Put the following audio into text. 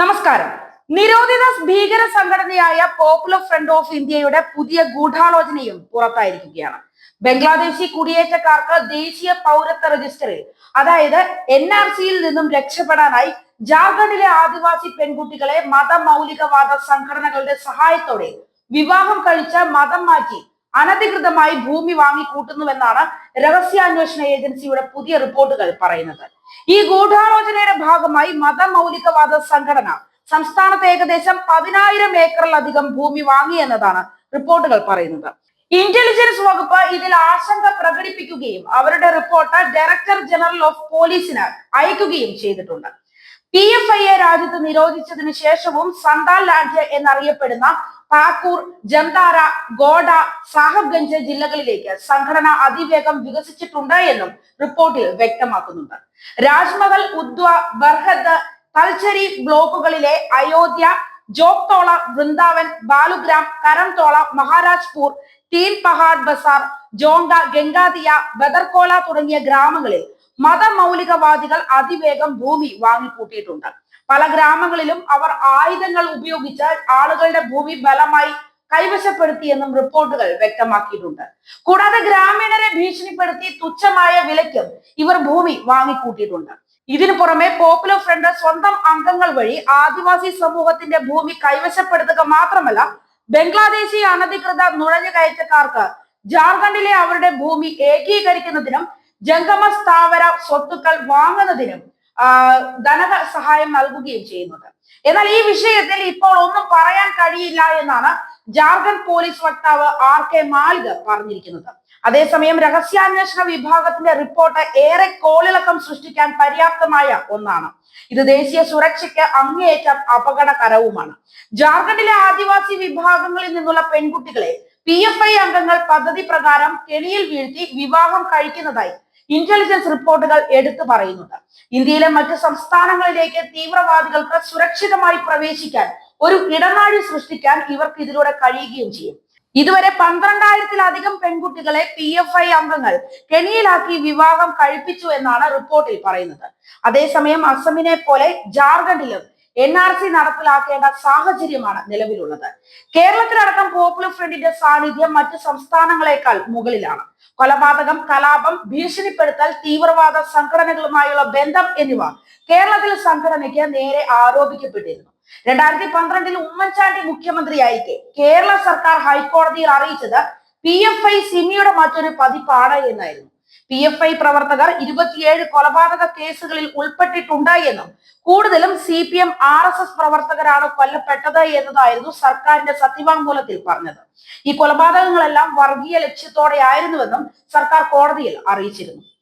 നമസ്കാരം. നിരോധിത ഭീകര സംഘടനയായ പോപ്പുലർ ഫ്രണ്ട് ഓഫ് ഇന്ത്യയുടെ പുതിയ ഗൂഢാലോചനയും പുറത്തായിരിക്കുകയാണ്. ബംഗ്ലാദേശി കുടിയേറ്റക്കാർക്ക് ദേശീയ പൗരത്വ രജിസ്റ്ററിൽ അതായത് എൻ ആർ സിയിൽ നിന്നും രക്ഷപ്പെടാനായി ജാർഖണ്ഡിലെ ആദിവാസി പെൺകുട്ടികളെ മതമൗലികവാദ സംഘടനകളുടെ സഹായത്തോടെ വിവാഹം കഴിച്ച മതം മാറ്റി അനധികൃതമായി ഭൂമി വാങ്ങിക്കൂട്ടുന്നുവെന്നാണ് രഹസ്യാന്വേഷണ ഏജൻസിയുടെ പുതിയ റിപ്പോർട്ടുകൾ പറയുന്നത്. ഈ ഗൂഢാലോചനയുടെ ഭാഗമായി മതമൗലികവാദ സംഘടന സംസ്ഥാനത്ത് ഏകദേശം പതിനായിരം ഏക്കറിലധികം ഭൂമി വാങ്ങി വാങ്ങിയെന്നതാണ് റിപ്പോർട്ടുകൾ പറയുന്നത്. ഇന്റലിജൻസ് വകുപ്പ് ഇതിൽ ആശങ്ക പ്രകടിപ്പിക്കുകയും അവരുടെ റിപ്പോർട്ട് ഡയറക്ടർ ജനറൽ ഓഫ് പോലീസിന് അയക്കുകയും ചെയ്തിട്ടുണ്ട്. പി എഫ് ഐയെ രാജ്യത്ത് നിരോധിച്ചതിന് ശേഷവും സന്താൽ ലാൻഡ് എന്നറിയപ്പെടുന്ന പാക്കൂർ ജംതാര ഗോഡ സാഹബ്ഗഞ്ച് ജില്ലകളിലേക്ക് സംഘടന അതിവേഗം വികസിച്ചിട്ടുണ്ട് എന്നും റിപ്പോർട്ടിൽ വ്യക്തമാക്കുന്നുണ്ട്. രാജ്മഹൽ ഉദ്വ ബർഹദ് തൽച്ചരി ബ്ലോക്കുകളിലെ അയോധ്യ ജോക്തോള വൃന്ദാവൻ ബാലുഗ്രാം കരംതോള മഹാരാജ്പൂർ തീൻ പഹാഡ് ബസാർ ജോങ്ക ഗംഗാദിയ ബദർകോല തുടങ്ങിയ ഗ്രാമങ്ങളിൽ മതമൗലികവാദികൾ അതിവേഗം ഭൂമി വാങ്ങിക്കൂട്ടിയിട്ടുണ്ട്. പല ഗ്രാമങ്ങളിലും അവർ ആയുധങ്ങൾ ഉപയോഗിച്ച് ആളുകളുടെ ഭൂമി ബലമായി കൈവശപ്പെടുത്തിയെന്നും റിപ്പോർട്ടുകൾ വ്യക്തമാക്കിയിട്ടുണ്ട്. കൂടാതെ ഗ്രാമീണരെ ഭീഷണിപ്പെടുത്തി തുച്ഛമായ വിലയ്ക്കും ഇവർ ഭൂമി വാങ്ങിക്കൂട്ടിയിട്ടുണ്ട്. ഇതിനു പുറമെ പോപ്പുലർ ഫ്രണ്ട് സ്വന്തം അംഗങ്ങൾ വഴി ആദിവാസി സമൂഹത്തിന്റെ ഭൂമി കൈവശപ്പെടുത്തുക മാത്രമല്ല ബംഗ്ലാദേശി അനധികൃത നുഴഞ്ഞുകയറ്റക്കാർക്ക് ജാർഖണ്ഡിലെ അവരുടെ ഭൂമി ഏകീകരിക്കുന്നതിനും ജംഗമ സ്ഥാവര സ്വത്തുക്കൾ വാങ്ങുന്നതിനും ധന സഹായം നൽകുകയും ചെയ്യുന്നുണ്ട് എന്നാൽ ഈ വിഷയത്തിൽ ഇപ്പോൾ ഒന്നും പറയാൻ കഴിയില്ല എന്നാണ് ജാർഖണ്ഡ് പോലീസ് വക്താവ് ആർ കെ മാലിക് പറഞ്ഞിരിക്കുന്നത്. അതേസമയം രഹസ്യാന്വേഷണ വിഭാഗത്തിന്റെ റിപ്പോർട്ട് ഏറെ കോളിളക്കം സൃഷ്ടിക്കാൻ പര്യാപ്തമായ ഒന്നാണ്. ഇത് ദേശീയ സുരക്ഷയ്ക്ക് അങ്ങേയറ്റം അപകടകരവുമാണ്. ജാർഖണ്ഡിലെ ആദിവാസി വിഭാഗങ്ങളിൽ നിന്നുള്ള പെൺകുട്ടികളെ പി എഫ് ഐ അംഗങ്ങൾ പദ്ധതി പ്രകാരം കെണിയിൽ വീഴ്ത്തി വിവാഹം കഴിക്കുന്നതായി ഇന്റലിജൻസ് റിപ്പോർട്ടുകൾ എടുത്തു പറയുന്നുണ്ട്. ഇന്ത്യയിലെ മറ്റ് സംസ്ഥാനങ്ങളിലേക്ക് തീവ്രവാദികൾക്ക് സുരക്ഷിതമായി പ്രവേശിക്കാൻ ഒരു ഇടനാഴി സൃഷ്ടിക്കാൻ ഇവർക്ക് ഇതിലൂടെ കഴിയുകയും ചെയ്യും. ഇതുവരെ പന്ത്രണ്ടായിരത്തിലധികം പെൺകുട്ടികളെ പി എഫ് ഐ അംഗങ്ങൾ കെണിയിലാക്കി വിവാഹം കഴിപ്പിച്ചു എന്നാണ് റിപ്പോർട്ടിൽ പറയുന്നത്. അതേസമയം അസമിനെ പോലെ ജാർഖണ്ഡിലും എൻ ആർ സി നടപ്പിലാക്കേണ്ട സാഹചര്യമാണ് നിലവിലുള്ളത്. കേരളത്തിലടക്കം പോപ്പുലർ ഫ്രണ്ടിന്റെ സാന്നിധ്യം മറ്റ് സംസ്ഥാനങ്ങളെക്കാൾ മുകളിലാണ്. കൊലപാതകം കലാപം ഭീഷണിപ്പെടുത്തൽ തീവ്രവാദ സംഘടനകളുമായുള്ള ബന്ധം എന്നിവ കേരളത്തിൽ സംഘടനയ്ക്ക് നേരെ ആരോപിക്കപ്പെട്ടിരുന്നു. രണ്ടായിരത്തി പന്ത്രണ്ടിൽ ഉമ്മൻചാണ്ടി മുഖ്യമന്ത്രിയായിരിക്കെ കേരള സർക്കാർ ഹൈക്കോടതിയിൽ അറിയിച്ചത് പി എഫ് ഐ സിമിയുടെ മറ്റൊരു പതിപ്പാണ് എന്നായിരുന്നു. പി എഫ് ഐ പ്രവർത്തകർ ഇരുപത്തിയേഴ് കൊലപാതക കേസുകളിൽ ഉൾപ്പെട്ടിട്ടുണ്ട് എന്നും കൂടുതലും C P M R S S പ്രവർത്തകരാണ് കൊല്ലപ്പെട്ടത് എന്നതായിരുന്നു സർക്കാരിന്റെ സത്യവാങ്മൂലത്തിൽ പറഞ്ഞത്. ഈ കൊലപാതകങ്ങളെല്ലാം വർഗീയ ലക്ഷ്യത്തോടെയായിരുന്നുവെന്നും സർക്കാർ കോടതിയിൽ അറിയിച്ചിരുന്നു.